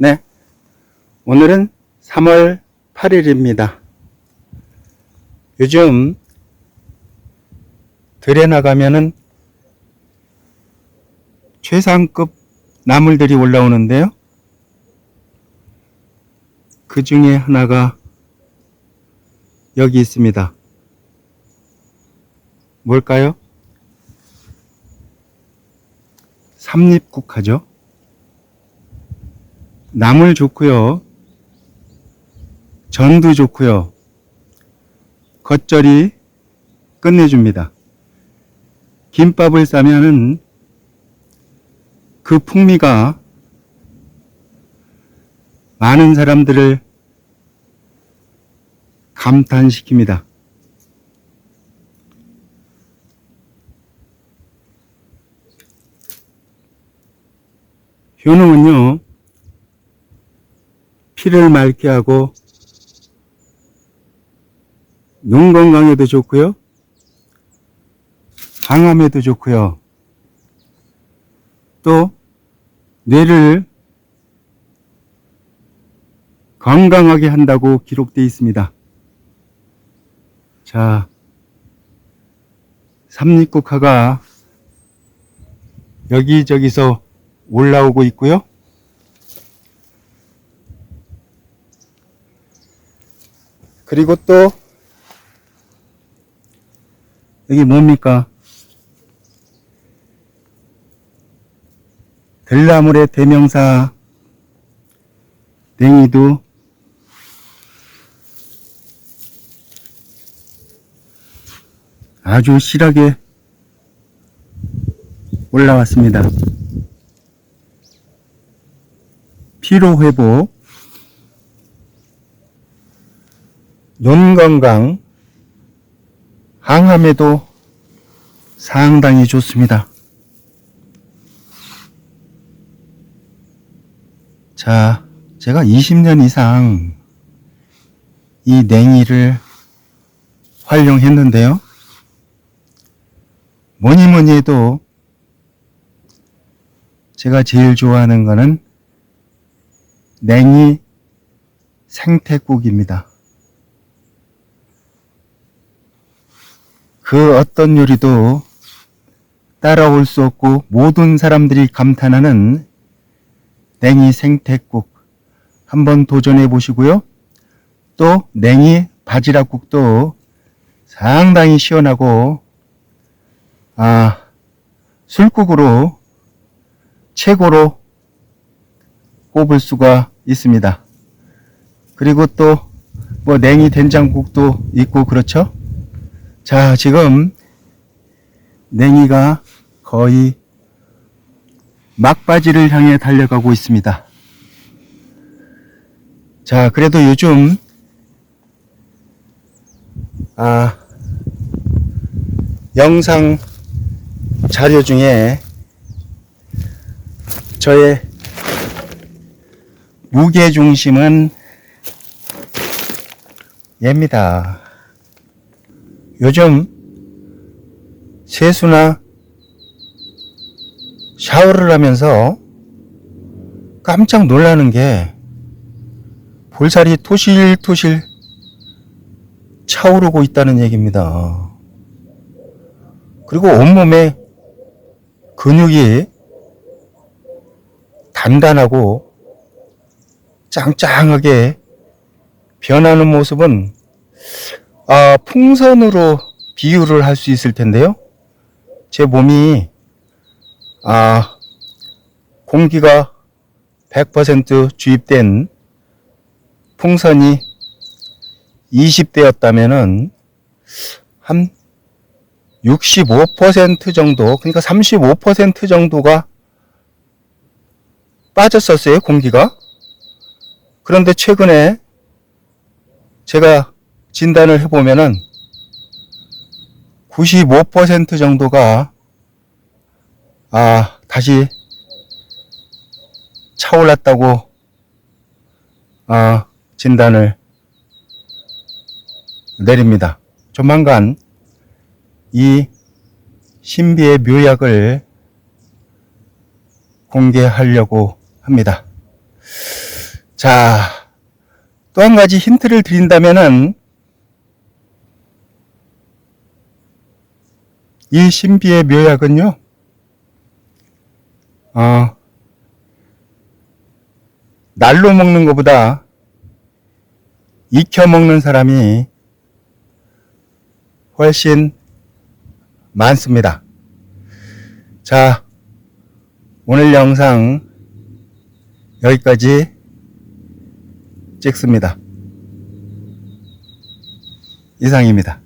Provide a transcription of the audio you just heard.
네. 오늘은 3월 8일입니다. 요즘 들에 나가면은 최상급 나물들이 올라오는데요. 그 중에 하나가 여기 있습니다. 뭘까요? 삼립국화죠. 나물 좋고요. 전도 좋고요. 겉절이 끝내줍니다. 김밥을 싸면은 그 풍미가 많은 사람들을 감탄시킵니다. 효능은요, 피를 맑게 하고, 눈 건강에도 좋고요, 항암에도 좋고요, 또, 뇌를 건강하게 한다고 기록되어 있습니다. 자, 삼립국화가 여기저기서 올라오고 있고요. 그리고 또 여기 뭡니까? 들나물의 대명사 냉이도 아주 실하게 올라왔습니다. 피로 회복, 눈 건강, 항암에도 상당히 좋습니다. 자, 제가 20년 이상 이 냉이를 활용했는데요. 뭐니 뭐니 해도 제가 제일 좋아하는 거는 냉이 생태국입니다. 그 어떤 요리도 따라올 수 없고 모든 사람들이 감탄하는 냉이 생태국 한번 도전해 보시고요. 또 냉이 바지락국도 상당히 시원하고 아 술국으로 최고로 꼽을 수가 있습니다. 그리고 또 뭐 냉이 된장국도 있고 그렇죠. 자 지금 냉이가 거의 막바지를 향해 달려가고 있습니다. 자 그래도 요즘 아 영상 자료 중에 저의 무게 중심은 얘입니다. 요즘 세수나 샤워를 하면서 깜짝 놀라는 게 볼살이 토실토실 차오르고 있다는 얘기입니다. 그리고 온몸에 근육이 단단하고 짱짱하게 변하는 모습은 아, 풍선으로 비유를 할 수 있을 텐데요. 제 몸이 아, 공기가 100% 주입된 풍선이 20대였다면은 한 65% 정도, 그러니까 35% 정도가 빠졌었어요, 공기가. 그런데 최근에 제가 진단을 해보면은 95% 정도가 아, 다시 차올랐다고 아, 진단을 내립니다. 조만간 이 신비의 묘약을 공개하려고 합니다. 자, 또 한 가지 힌트를 드린다면은 이 신비의 묘약은요, 어, 날로 먹는 것보다 익혀 먹는 사람이 훨씬 많습니다. 자, 오늘 영상 여기까지 찍습니다. 이상입니다.